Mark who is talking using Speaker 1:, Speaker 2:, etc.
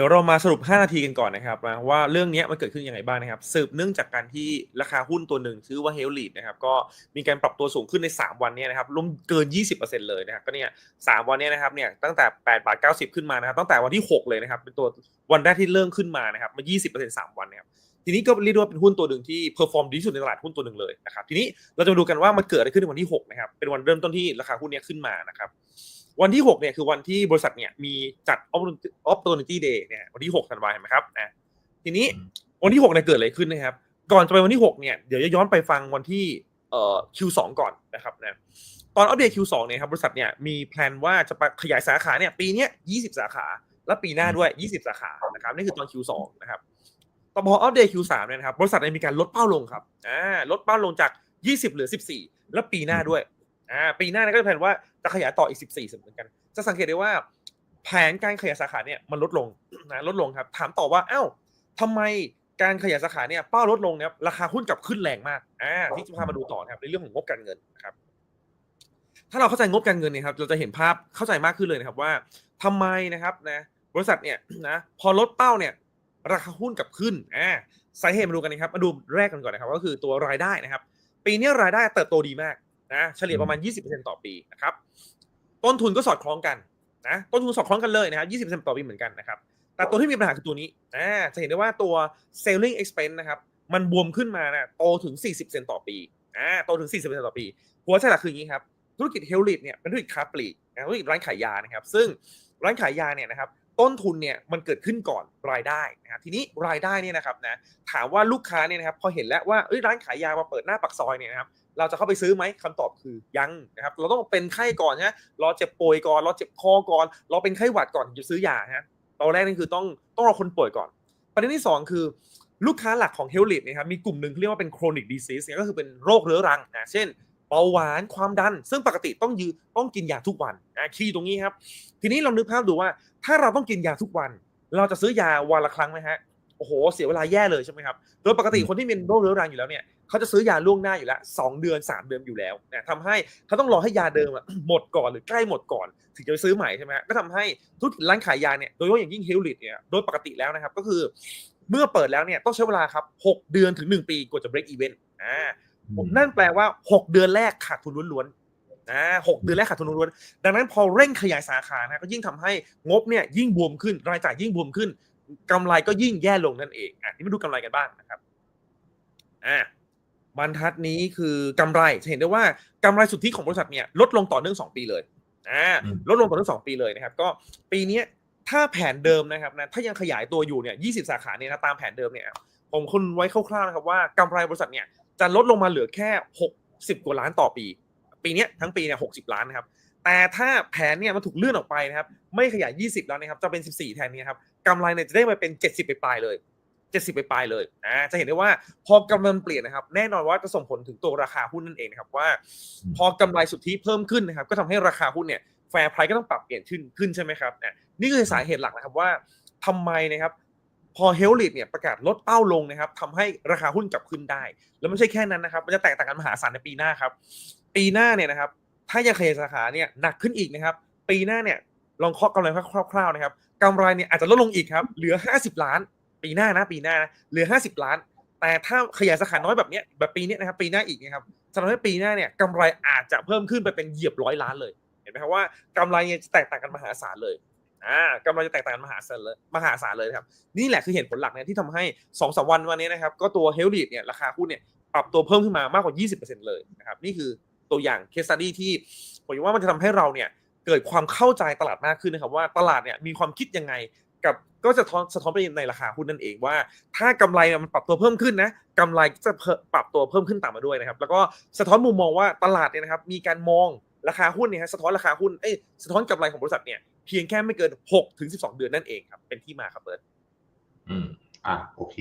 Speaker 1: เดี๋ยวเรามาสรุป 5 นาทีกันก่อนนะครับว่าเรื่องนี้มันเกิดขึ้นยังไงบ้างนะครับ สืบเนื่องจากการที่ราคาหุ้นตัวหนึ่งชื่อว่าเฮลลีดนะครับก็มีการปรับตัวสูงขึ้นใน 3 วันนี้นะครับรวมเกิน 20%เลยนะครับก็เนี่ยสวันนี้นะครับเนี่ยตั้งแต่8บาท90 ขึ้นมานะครับตั้งแต่วันที่ 6 เลยนะครับเป็นตัววันแรกที่เริ่มขึ้นมานะครับมา 20% 3 วันนะครับ ทีนี้ก็เรียกได้ว่าเป็นหุ้นตัวหนึ่งที่เพอร์ฟอร์มดีที่สุดในตลาดหุ้นตัวหนึ่งเลยนะครับ ทีนี้เราจะมาดูกันว่ามันเกิดอะไรขึ้นในวันที่6นะครับ เป็นวันเริ่มต้นที่ราคาหุ้นเนี้ยขึ้นมานะครับ วันที่6เนี่ยคือวันที่บริษัทเนี่ยมีจัด Opportunity Day เนี่ยวันที่6ธันวาคมเห็นไหมครับนะ ทีนี้วันที่6เนี่ยเกิดอะไรขึ้นนะครับ ก่อนจะไปวันที่6เนี่ยเดี๋ยวจะย้อนไปฟังวันที่เอ่อ Q2 ก่อนนะครับนะ ตอนอัปเดต Q2 เนี่ยครับบริษัทเนี่ยมีแพลนว่าจะไปขยายสาขาเนี่ยปีเนี้ย20 สาขา และปีหน้าด้วย 20 สาขา นะครับ นี่คือตอน Q2 นะครับต่อ พออัปเดต Q3 เนี่ยนะครับบริษัทเนี่ยมีการลดเป้าลงครับอ่าลดเป้าลงจาก 20 เหลือ 14 แล้วปีหน้าด้วยอ่าปีหน้าเนี่ยก็จะแผนว่าจะขยายต่ออีก 14เหมือนกัน จะสังเกตได้ว่าแผนการขยายสาขาเนี่ยมันลดลงนะลดลงครับ ถามต่อว่าเอ้าทำไมการขยายสาขาเนี่ยเป้าลดลงเนี่ยราคาหุ้นกลับขึ้นแรงมากอ่าที่จะพามาดูต่อนะครับในเรื่องของงบการเงินครับ ถ้าเราเข้าใจงบการเงินเนี่ยครับเราจะเห็นภาพเข้าใจมากขึ้นเลยนะครับว่าทำไมนะครับนะบริษัทเนี่ยนะพอลดเป้าเนี่ย ราคาหุ้นกลับขึ้นอ่าสาเหตุมาดูกันนะครับมาดูแรกกันก่อนนะครับ ก็คือตัวรายได้นะครับ ปีนี้รายได้เติบโตดีมากนะเฉลี่ยประมาณ 20%ต่อปีนะครับต้นทุนก็สอดคล้องกันนะต้นทุนสอดคล้องกันเลยนะครับ20%ต่อปีเหมือนกันนะครับแต่ตัวที่มีปัญหาคือตัวนี้อ่าจะเห็นได้ว่าตัว selling expense นะครับมันบวมขึ้นมานะโตถึง 40%ต่อปีอ่าโตถึง 40%ต่อปี หัวใจหลักคืออย่างนี้ครับธุรกิจเฮลลิทเนี่ยเป็นธุรกิจค้าปลีกนะธุรกิจร้านขายยานะครับ ซึ่งร้านขายยาเนี่ยนะครับ ต้นทุนเนี่ยมันเกิดขึ้นก่อนรายได้นะครับทีนี้รายได้เนี่ยนะครับนะถามว่าลูกค้าเนี่ยนะครับพอเห็นแล้วว่าร้านขายยามาเปิดหน้าปากซอยเนี่ยนะครับเราจะเข้าไปซื้อไหมคำตอบคือยังนะครับเราต้องเป็นไข้ก่อนนะรอเจ็บป่วยก่อนรอเจ็บคอก่อนรอเป็นไข้หวัดก่อนจะซื้อยาฮะตอนแรกนี่คือต้องต้องรอคนป่วยก่อน ประเด็นที่ 2 คือลูกค้าหลักของเฮลลิทนะครับมีกลุ่มหนึ่งเรียกว่าเป็น chronic disease ก็คือเป็นโรคเรื้อรังนะเช่น เบาหวานความดัน ซึ่งปกติต้องยืต้องกินยาทุกวันอะคีย์ตรงนี้ครับ ทีนี้เรานึกภาพดูว่า ถ้าเราต้องกินยาทุกวัน เราจะซื้อยาวันละครั้งไหมฮะโอ้โหเสียเวลาแย่เลยใช่ไหมครับโดยปกติคนที่เป็นโรคเรื้อรังอยู่แล้วเนี่ยเขาจะซื้อยาล่วงหน้าอยู่แล้วสองเดือนสามเดือนอยู่แล้วนะทำให้เขาต้องรอให้ยาเดิมอะหมดก่อนหรือใกล้หมดก่อน ถึงจะไปซื้อใหม่ใช่ไหมฮะก็ทำให้ธุรกิจร้านขายยาเนี่ยโดยเฉพาะอย่างยิ่งเฮลลิทเนี่ยโดยปกติแล้วนะครับก็คือ เมื่อเปิดแล้วเนี่ยต้องใช้เวลาครับหกเดือนถึงหนึ่งปีกว่าจะ break even อ่า นั่นแปลว่าหกเดือนแรกขาดทุนล้วนๆอ่าหกเดือนแรกขาดทุนล้วนๆดังนั้นพอเร่งขยายสาขานะก็ยิ่งทำให้งบเนี่ยยิ่งบวมขึ้นรายจ่ายยิ่งบวมขึ้นกำไรก็ยิ่งแย่ลงนั่นเองอะนี่มาดูกำไรกันบ้างนะครับอ่าบรรทัดนี้คือกำไรจะเห็นได้ว่ากำไรสุทธิของบริษัทเนี่ยลดลงต่อเนื่อง 2 ปีเลยอ่า
Speaker 2: อืม
Speaker 1: ลดลงต่อเนื่อง 2 ปีเลยนะครับ ก็ปีเนี้ยถ้าแผนเดิมนะครับนะถ้ายังขยายตัวอยู่เนี่ย20 สาขาเนี่ยนะตามแผนเดิมเนี่ยผมคุณไว้คร่าวๆนะครับว่ากำไรบริษัทเนี่ย จะลดลงมาเหลือแค่ 60 กว่าล้านต่อปี ปีนี้ทั้งปีเนี่ย60ล้านนะครับ แต่ถ้าแผนเนี่ยมันถูกเลื่อนออกไปนะครับ ไม่ขยาย 20 แล้วนะครับ จะเป็น 14 แทนนี้ครับกำไรเนี่ยจะได้มาเป็น 70 ไปปลายเลย 70 ไปปลายเลยอ่าจะเห็นได้ว่าพอกำไรมันเปลี่ยนนะครับ แน่นอนว่าจะส่งผลถึงตัวราคาหุ้นนั่นเองนะครับว่า พอกำไรสุทธิเพิ่มขึ้นนะครับ ก็ทำให้ราคาหุ้นเนี่ยแฟร์ไพรก็ต้องปรับเปลี่ยนขึ้นขึ้นใช่ไหมครับอะนี่คือสาเหตุหลักนะครับว่าทำไมนะครับ พอเฮลลิทเนี่ยประกาศลดเป้าลงนะครับทำให้ราคาหุ้นกลับขึ้นได้ แล้วไม่ใช่แค่นั้นนะครับ มันจะแตกต่างกันมหาศาลในปีหน้าครับ ปีหน้าเนี่ยนะครับ ถ้ายังขยายสาขาเนี่ยหนักขึ้นอีกนะครับ ปีหน้าเนี่ยลองเคาะกำไรคร่าวๆนะครับกำไรเนี่ยอาจจะลดลงอีกครับ เหลือ 50 ล้าน ปีหน้านะปีหน้านะเหลือ 50 ล้าน แต่ถ้าขยายสาขาน้อยแบบเนี้ยแบบปีเนี้ยนะครับ ปีหน้าอีกนะครับจะทำให้ปีหน้าเนี่ยกำไรอาจจะเพิ่มขึ้นไปเป็นเหยียบร้อยล้านเลย เห็นไหมครับว่ากำไรเนี่ยจะแตกต่างกันมหาศาลเลย อ่ากำไรจะแตกต่างมหาศาลเลยมหาศาลเลยครับ นี่แหละคือเหตุผลหลักเนี่ยที่ทำให้2อสวันวันนี้นะครับ ก็ตัวเฮลดีเนี่ยราคาหุ้นเนี่ยปรับตัวเพิ่มขึ้นมามากกว่า 20%เลยนะครับ นี่คือตัวอย่างเคสตัดดี้ที่ผมว่ามันจะทำให้เราเนี่ยเกิดความเข้าใจตลาดมากขึ้นนะครับว่าตลาดเนี่ยมีความคิดยังไงกับก็จะสะท้อนสะท้อนไปในราคาหุ้นนั่นเองว่า ถ้ากำไรมันปรับตัวเพิ่มขึ้นนะกำไรจะเพิ่มปรับตัวเพิ่มขึ้นตามมาด้วยนะครับ แล้วก็สะท้อนมุมมองว่าตลาดเนี่ยนะครับมีการมองราคาหุ้นเนี่ยสะท้อนราคาหุ้นเอ้ยสะท้อนกำไรของบริษัทเนี่ย พียงแค่ไม่เกิน6ถึง12 เดือนนั่นเองครับ เป็นที่มาครับเบิร์ต
Speaker 2: อืม อะ โอเค